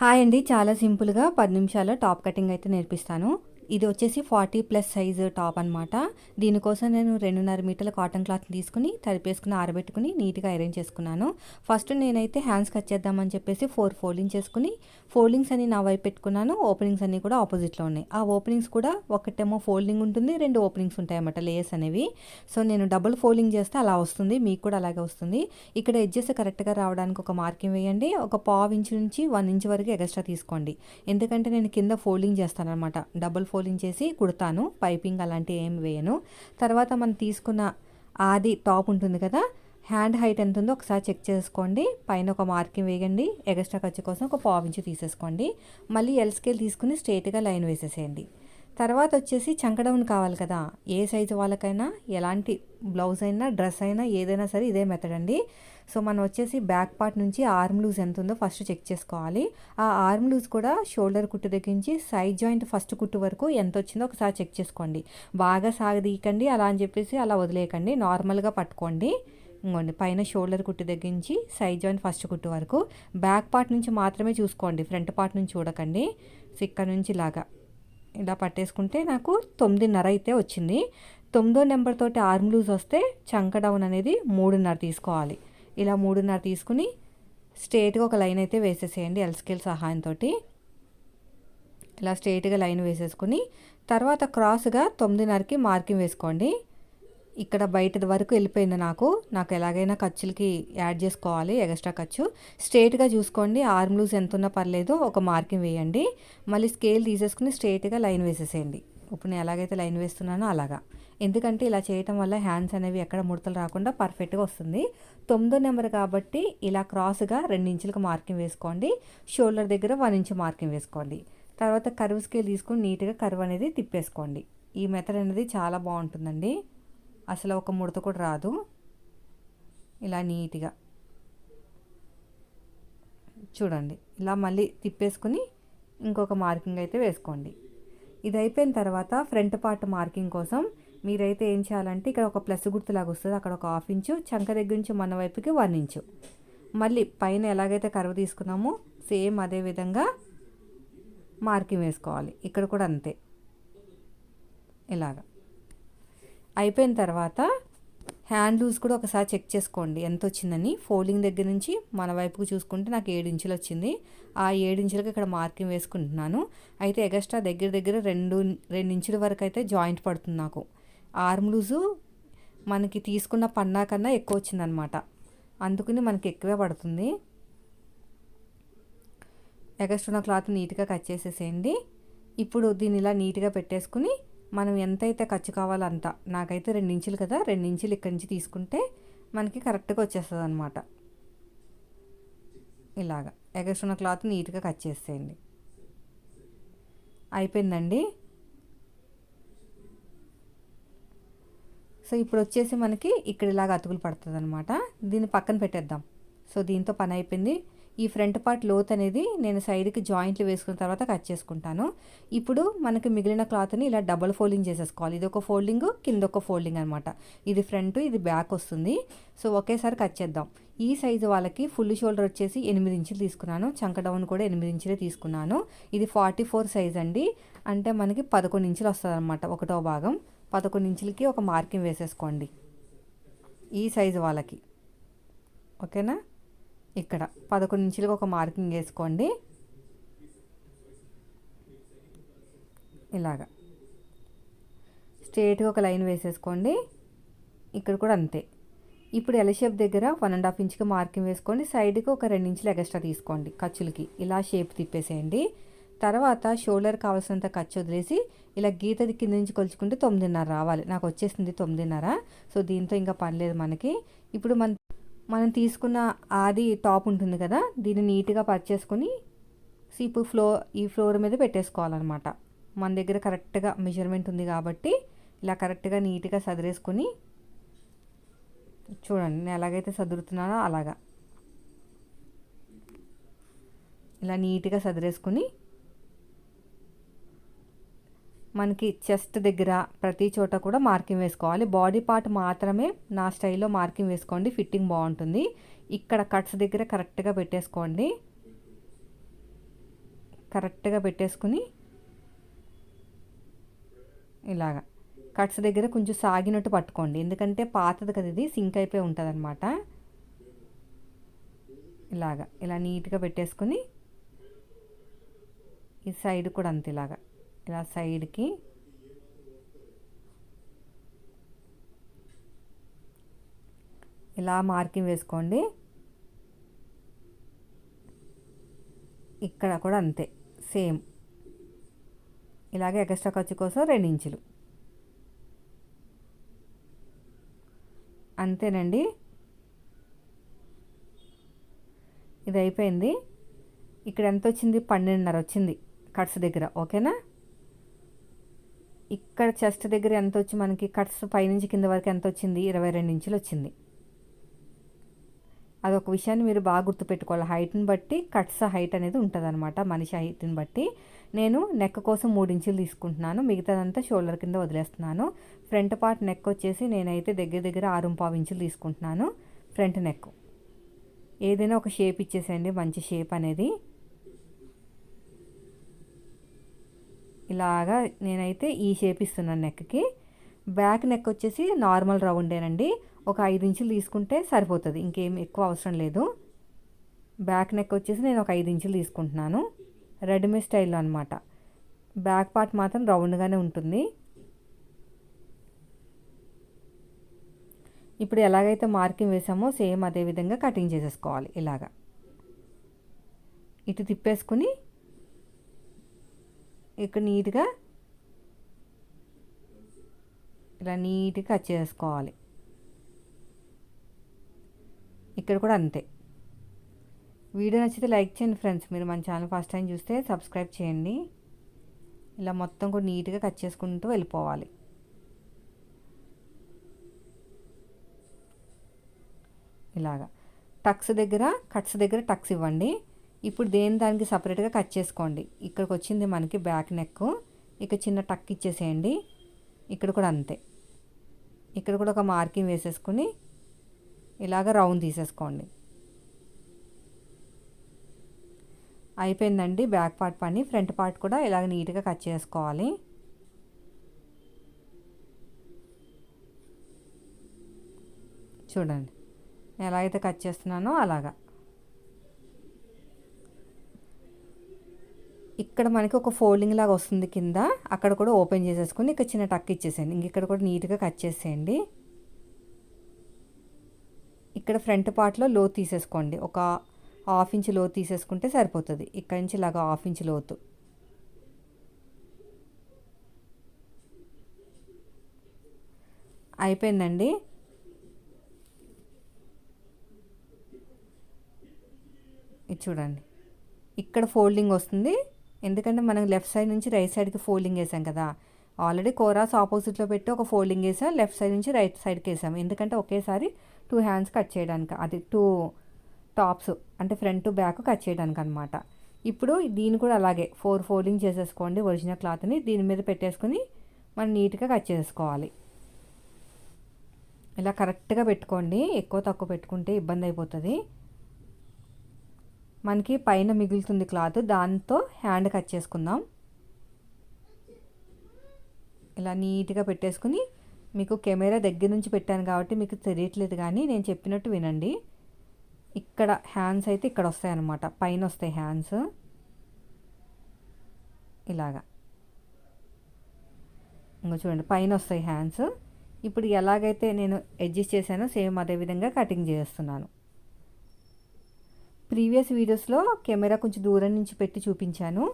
Hi అండి. చాలా సింపుల్గా పది నిమిషాల్లో టాప్ కటింగ్ అయితే నేర్పిస్తాను. ఇది వచ్చేసి ఫార్టీ ప్లస్ సైజు టాప్ అనమాట దీనికోసం నేను రెండున్నర మీటర్ల కాటన్ క్లాత్ తీసుకుని తడిపేసుకుని ఆరబెట్టుకుని నీట్గా అరేంజ్ చేసుకున్నాను. ఫస్ట్ నేనైతే హ్యాండ్స్ కట్ చేద్దామని చెప్పేసి ఫోర్ ఫోల్డింగ్ చేసుకుని ఫోల్డింగ్స్ అన్ని నా వైపు పెట్టుకున్నాను. ఓపెనింగ్స్ అన్నీ కూడా ఆపోజిట్లో ఉన్నాయి. ఆ ఓపెనింగ్స్ కూడా ఒకటేమో ఫోల్డింగ్ ఉంటుంది రెండు ఓపెనింగ్స్ ఉంటాయి అన్నమాట లేయర్స్ అనేవి. సో నేను డబుల్ ఫోల్డింగ్ చేస్తే అలా వస్తుంది మీకు కూడా అలాగే వస్తుంది. ఇక్కడ ఎడ్జెస్ కరెక్ట్గా రావడానికి ఒక మార్కింగ్ వేయండి. ఒక పావు ఇంచు నుంచి వన్ ఇంచ్ వరకు ఎక్స్ట్రా తీసుకోండి. ఎందుకంటే నేను కింద ఫోల్డింగ్ చేస్తాను అనమాట డబుల్ ఫోల్డింగ్ చేసి కుడతాను. పైపింగ్ అలాంటివి ఏం వేయను. తర్వాత మనం తీసుకున్న ఆది టాప్ ఉంటుంది కదా హ్యాండ్ హైట్ ఎంత ఉందో ఒకసారి చెక్ చేసుకోండి. పైన ఒక మార్కింగ్ వేయండి. ఎగస్ట్రా ఖర్చు కోసం ఒక పావు ఇంచు తీసేసుకోండి. మళ్ళీ ఎల్ స్కేల్ తీసుకుని స్ట్రైట్గా లైన్ వేసేసేయండి. తర్వాత వచ్చేసి చంకడౌన్ కావాలి కదా. ఏ సైజు వాళ్ళకైనా ఎలాంటి బ్లౌజ్ అయినా డ్రెస్ అయినా ఏదైనా సరే ఇదే మెథడ్ అండి. సో మనం వచ్చేసి బ్యాక్ పార్ట్ నుంచి ఆర్మ్ లూజ్ ఎంత ఉందో ఫస్ట్ చెక్ చేసుకోవాలి. ఆ ఆర్మ్ లూజ్ కూడా షోల్డర్ కుట్టు దగ్గరించి సైడ్ జాయింట్ ఫస్ట్ కుట్టు వరకు ఎంత వచ్చిందో ఒకసారి చెక్ చేసుకోండి. బాగా సాగదీయకండి అలా అని చెప్పేసి అలా వదిలేయకండి. నార్మల్గా పట్టుకోండి. ఇంకోండి పైన షోల్డర్ కుట్టు దగ్గర నుంచి సైడ్ జాయింట్ ఫస్ట్ కుట్టు వరకు. బ్యాక్ పార్ట్ నుంచి మాత్రమే చూసుకోండి ఫ్రంట్ పార్ట్ నుంచి చూడకండి. సో ఇక్కడ నుంచి లాగా ఇలా పట్టేసుకుంటే నాకు తొమ్మిదిన్నర అయితే వచ్చింది. తొమ్మిదో నెంబర్ తోటి ఆర్మ్ లూజ్ వస్తే చంక డౌన్ అనేది మూడున్నర తీసుకోవాలి. ఇలా మూడున్నర తీసుకుని స్ట్రేట్గా ఒక లైన్ అయితే వేసేసేయండి ఎల్స్కేల్ సహాయంతో ఇలా స్ట్రేట్గా లైన్ వేసేసుకుని తర్వాత క్రాస్గా తొమ్మిదిన్నరకి మార్కింగ్ వేసుకోండి. ఇక్కడ బయట వరకు వెళ్ళిపోయింది నాకు. నాకు ఎలాగైనా ఖర్చులకి యాడ్ చేసుకోవాలి ఎక్స్ట్రా ఖర్చు. స్ట్రేట్గా చూసుకోండి ఆర్మ్ లూజ్ ఎంత ఉన్నా పర్లేదు ఒక మార్కింగ్ వేయండి. మళ్ళీ స్కేల్ తీసేసుకుని స్ట్రేట్గా లైన్ వేసేసేయండి. ఇప్పుడు నేను ఎలాగైతే లైన్ వేస్తున్నానో అలాగా. ఎందుకంటే ఇలా చేయటం వల్ల హ్యాండ్స్ అనేవి ఎక్కడ ముడతలు రాకుండా పర్ఫెక్ట్గా వస్తుంది. తొమ్మిదో నెంబర్ కాబట్టి ఇలా క్రాస్గా రెండు ఇంచులకు మార్కింగ్ వేసుకోండి. షోల్డర్ దగ్గర వన్ ఇంచు మార్కింగ్ వేసుకోండి. తర్వాత కర్వ్ స్కేల్ తీసుకుని నీట్గా కర్వ్ అనేది తిప్పేసుకోండి. ఈ మెథడ్ అనేది చాలా బాగుంటుందండి. అసలు ఒక ముడత కూడా రాదు. ఇలా నీట్గా. చూడండి ఇలా మళ్ళీ తిప్పేసుకుని ఇంకొక మార్కింగ్ అయితే వేసుకోండి. ఇది అయిపోయిన తర్వాత ఫ్రంట్ పార్ట్ మార్కింగ్ కోసం మీరైతే ఏం చేయాలంటే ఇక్కడ ఒక ప్లస్ గుర్తులాగా వస్తుంది. అక్కడ ఒక హాఫ్ ఇంచు చంక దగ్గర నుంచి మన వైపుకి వన్ ఇంచు. మళ్ళీ పైన ఎలాగైతే కరువు తీసుకున్నామో సేమ్ అదే విధంగా మార్కింగ్ వేసుకోవాలి. ఇక్కడ కూడా అంతే. ఇలాగా. అయిపోయిన తర్వాత హ్యాండ్ లూజ్ కూడా ఒకసారి చెక్ చేసుకోండి. ఎంత వచ్చిందని? ఫోల్డింగ్ దగ్గర నుంచి మన వైపుకు చూసుకుంటే నాకు ఏడు ఇంచులు వచ్చింది. ఆ ఏడు ఇంచులకు ఇక్కడ మార్కింగ్ వేసుకుంటున్నాను. అయితే ఎగస్ట్రా దగ్గర దగ్గర రెండు రెండు ఇంచుల వరకు అయితే జాయింట్ పడుతుంది నాకు. ఆర్మ్ లూజు మనకి తీసుకున్న పన్నా కన్నా ఎక్కువ వచ్చిందనమాట. అందుకని మనకి ఎక్కువే పడుతుంది. ఎగస్ట్రా ఉన్న క్లాత్ నీట్గా కట్ చేసేసేయండి. ఇప్పుడు దీన్ని ఇలా నీట్గా పెట్టేసుకుని మనం ఎంతైతే ఖర్చు కావాలో అంత నాకైతే రెండు ఇంచులు కదా రెండు ఇంచులు ఇక్కడి నుంచి తీసుకుంటే మనకి కరెక్ట్గా వచ్చేస్తుంది అనమాట ఇలాగా ఎగస్ట్రున్న క్లాత్ నీట్గా కట్ చేసేయండి. అయిపోయిందండి? సో ఇప్పుడు వచ్చేసి మనకి ఇక్కడ ఇలాగ అతుకులు పడుతుంది అనమాట దీన్ని పక్కన పెట్టేద్దాం. సో దీంతో పని అయిపోయింది. ఈ ఫ్రంట్ పార్ట్ లోత్ అనేది నేను సైడ్కి జాయింట్లు వేసుకున్న తర్వాత కట్ చేసుకుంటాను. ఇప్పుడు మనకి మిగిలిన క్లాత్ని ఇలా డబల్ ఫోల్డింగ్ చేసేసుకోవాలి. ఇది ఒక ఫోల్డింగ్ కింద ఒక ఫోల్డింగ్ అనమాట ఇది ఫ్రంట్ ఇది బ్యాక్ వస్తుంది. సో ఒకేసారి కట్ చేద్దాం. ఈ సైజు వాళ్ళకి ఫుల్ షోల్డర్ వచ్చేసి ఎనిమిది ఇంచులు తీసుకున్నాను. చంక డౌన్ కూడా ఎనిమిది ఇంచులే తీసుకున్నాను. ఇది ఫార్టీ ఫోర్ సైజ్ అండి. అంటే మనకి పదకొండు ఇంచులు వస్తుంది అనమాట ఒకటో భాగం. పదకొండు ఇంచులకి ఒక మార్కింగ్ వేసేసుకోండి. ఈ సైజు వాళ్ళకి. ఓకేనా? ఇక్కడ పదకొండు ఇంచులకు ఒక మార్కింగ్ వేసుకోండి. ఇలాగా. స్ట్రేట్గా ఒక లైన్ వేసేసుకోండి. ఇక్కడ కూడా అంతే. ఇప్పుడు ఎల్ షేప్ దగ్గర వన్ అండ్ హాఫ్ ఇంచ్కి మార్కింగ్ వేసుకోండి. సైడ్కి ఒక రెండు ఇంచులు ఎక్స్ట్రా తీసుకోండి ఖర్చులకి. ఇలా షేప్ తిప్పేసేయండి. తర్వాత షోల్డర్ కావాల్సినంత ఖర్చు వదిలేసి ఇలా గీతది కింద నుంచి కొలుచుకుంటే తొమ్మిదిన్నర రావాలి. నాకు వచ్చేసింది తొమ్మిదిన్నర. సో దీంతో ఇంకా పనిలేదు మనకి. ఇప్పుడు మన మనం తీసుకున్న ఆది టాప్ ఉంటుంది కదా దీన్ని నీట్గా పర్చేసుకొని ఇప్పుడు ఫ్లో ఈ ఫ్లోర్ మీద పెట్టేసుకోవాలన్నమాట. మన దగ్గర కరెక్ట్గా మెజర్మెంట్ ఉంది కాబట్టి ఇలా కరెక్ట్గా నీట్గా సదిరేసుకొని చూడండి నేను ఎలాగైతే సదురుతున్నానో అలాగా. ఇలా నీట్గా సదిరేసుకొని మనకి చెస్ట్ దగ్గర ప్రతి చోట కూడా మార్కింగ్ వేసుకోవాలి. బాడీ పార్ట్ మాత్రమే నా స్టైల్లో మార్కింగ్ వేసుకోండి. ఫిట్టింగ్ బాగుంటుంది. ఇక్కడ కట్స్ దగ్గర కరెక్ట్గా పెట్టేసుకోండి. కరెక్ట్గా పెట్టేసుకుని ఇలాగా. కట్స్ దగ్గర కొంచెం సాగినట్టు పట్టుకోండి. ఎందుకంటే పాతది కదా ఇది సింక్ అయిపోయి ఉంటుంది అనమాట ఇలాగా. ఇలా నీట్గా పెట్టేసుకుని ఈ సైడ్ కూడా అంత ఇలాగా. ఇలా సైడ్కి. ఇలా మార్కింగ్ వేసుకోండి. ఇక్కడ కూడా అంతే సేమ్. ఇలాగే ఎక్స్ట్రా ఖర్చు కోసం రెండు ఇంచులు. అంతేనండి. ఇది అయిపోయింది. ఇక్కడ ఎంత వచ్చింది పన్నెండున్నర వచ్చింది కట్స్ దగ్గర ఓకేనా? ఇక్కడ చెస్ట్ దగ్గర ఎంత వచ్చి మనకి కట్స్ పైనుంచి కింద వరకు ఎంత వచ్చింది ఇరవై రెండు ఇంచులు వచ్చింది. అదొక విషయాన్ని మీరు బాగా గుర్తుపెట్టుకోవాలి. హైట్ని బట్టి కట్స్ హైట్ అనేది ఉంటుందన్నమాట. మనిషి హైట్ని బట్టి. నేను నెక్ కోసం మూడు ఇంచులు తీసుకుంటున్నాను. మిగతాదంతా షోల్డర్ కింద వదిలేస్తున్నాను. ఫ్రంట్ పార్ట్ నెక్ వచ్చేసి నేనైతే దగ్గర దగ్గర ఆరు పావు ఇంచులు తీసుకుంటున్నాను. Front neck. ఏదైనా ఒక షేప్ ఇచ్చేసేయండి. మంచి షేప్ అనేది. ఇలాగా నేనైతే ఈ షేప్ ఇస్తున్నాను నెక్కి బ్యాక్ నెక్ వచ్చేసి నార్మల్ రౌండేనండి ఒక ఐదు ఇంచులు తీసుకుంటే సరిపోతుంది. ఇంకేం ఎక్కువ అవసరం లేదు. బ్యాక్ నెక్ వచ్చేసి నేను ఒక ఐదు ఇంచులు తీసుకుంటున్నాను. రెడీమేడ్ స్టైల్లో అనమాట బ్యాక్ పార్ట్ మాత్రం రౌండ్గానే ఉంటుంది. ఇప్పుడు ఎలాగైతే మార్కింగ్ వేసామో సేమ్ అదే విధంగా కటింగ్ చేసేసుకోవాలి ఇలాగా. ఇటు తిప్పేసుకుని ఇక్కడ నీట్గా ఇలా నీట్గా కట్ చేసుకోవాలి. ఇక్కడ కూడా అంతే. వీడియో నచ్చితే లైక్ చేయండి ఫ్రెండ్స్. మీరు మన ఛానల్ ఫస్ట్ టైం చూస్తే సబ్స్క్రైబ్ చేయండి. ఇలా మొత్తం కూడా నీట్గా కట్ చేసుకుంటూ వెళ్ళిపోవాలి. ఇలాగా. టక్స్ దగ్గర కట్స్ దగ్గర టక్స్ ఇవ్వండి. ఇప్పుడు దేని దానికి సపరేట్గా కట్ చేసుకోండి. ఇక్కడికి వచ్చింది మనకి బ్యాక్ నెక్ ఇక చిన్న టక్ ఇచ్చేసేయండి. ఇక్కడ కూడా అంతే. ఇక్కడ కూడా ఒక మార్కింగ్ వేసేసుకుని ఇలాగ రౌండ్ తీసేసుకోండి. అయిపోయిందండి బ్యాక్ పార్ట్ పని. ఫ్రంట్ పార్ట్ కూడా ఇలాగ నీట్గా కట్ చేసుకోవాలి. చూడండి. ఎలా అయితే కట్ చేస్తున్నానో అలాగా. ఇక్కడ మనకి ఒక ఫోల్డింగ్ లాగా వస్తుంది కింద. అక్కడ కూడా ఓపెన్ చేసేసుకుని ఇక్కడ చిన్న టక్ ఇచ్చేసేయండి. ఇంక ఇక్కడ కూడా నీట్గా కట్ చేసేయండి. ఇక్కడ ఫ్రంట్ పార్ట్లో లో తీసేసుకోండి. ఒక హాఫ్ ఇంచ్లో తీసేసుకుంటే సరిపోతుంది. ఇక్కడ నుంచి ఇలాగా హాఫ్ ఇంచ్ లోతు. అయిపోయిందండి. ఇది చూడండి. ఇక్కడ ఫోల్డింగ్ వస్తుంది. ఎందుకంటే మనం లెఫ్ట్ సైడ్ నుంచి రైట్ సైడ్కి ఫోల్డింగ్ వేసాం కదా. ఆల్రెడీ కోరాస్ ఆపోజిట్లో పెట్టి ఒక ఫోల్డింగ్ వేసాం లెఫ్ట్ సైడ్ నుంచి రైట్ సైడ్కి వేసాం. ఎందుకంటే ఒకేసారి టూ హ్యాండ్స్ కట్ చేయడానికి అది టూ టాప్స్ అంటే ఫ్రంట్ బ్యాక్ కట్ చేయడానికి అనమాట ఇప్పుడు దీన్ని కూడా అలాగే ఫోర్ ఫోల్డింగ్ చేసేసుకోండి ఒరిజినల్ క్లాత్ని దీని మీద పెట్టేసుకుని మనం నీట్గా కట్ చేసుకోవాలి ఇలా కరెక్ట్గా పెట్టుకోండి. ఎక్కువ తక్కువ పెట్టుకుంటే ఇబ్బంది అయిపోతుంది. మనకి పైన మిగులుతుంది క్లాత్. దాంతో హ్యాండ్ కట్ చేసుకుందాం. ఇలా నీట్గా పెట్టేసుకుని మీకు కెమెరా దగ్గర నుంచి పెట్టాను కాబట్టి మీకు తెలియట్లేదు కానీ నేను చెప్పినట్టు వినండి. ఇక్కడ హ్యాండ్స్ అయితే ఇక్కడ వస్తాయి అన్నమాట. పైన వస్తాయి హ్యాండ్స్. ఇలాగా. ఇంకో చూడండి పైన వస్తాయి హ్యాండ్స్. ఇప్పుడు ఎలాగైతే నేను అడ్జస్ట్ చేశానో సేమ్ అదే విధంగా కటింగ్ చేస్తున్నాను. ప్రీవియస్ వీడియోస్లో కెమెరా కొంచెం దూరం నుంచి పెట్టి చూపించాను.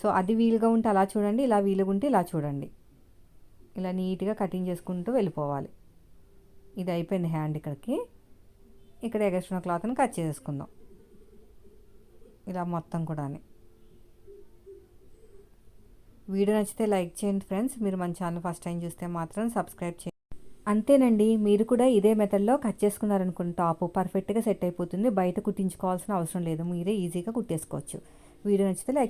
సో అది వీలుగా ఉంటే అలా చూడండి ఇలా వీలుగా ఉంటే ఇలా చూడండి. ఇలా నీట్గా కటింగ్ చేసుకుంటూ వెళ్ళిపోవాలి. ఇది అయిపోయింది హ్యాండ్ ఇక్కడికి. ఇక్కడ ఎగస్ట్రా క్లాత్ని కట్ చేసుకుందాం ఇలా మొత్తం కూడా వీడియో నచ్చితే లైక్ చేయండి ఫ్రెండ్స్. మీరు మన ఛానల్ ఫస్ట్ టైం చూస్తే మాత్రం సబ్స్క్రైబ్ చేయండి. అంతేనండి. మీరు కూడా ఇదే మెథడ్లో కట్ చేసుకున్నారనుకున్న టాప్ పర్ఫెక్ట్గా సెట్ అయిపోతుంది. బయట కుట్టించుకోవాల్సిన అవసరం లేదు. మీరే ఈజీగా కుట్టేసుకోవచ్చు. వీడియో నచ్చితే లైక్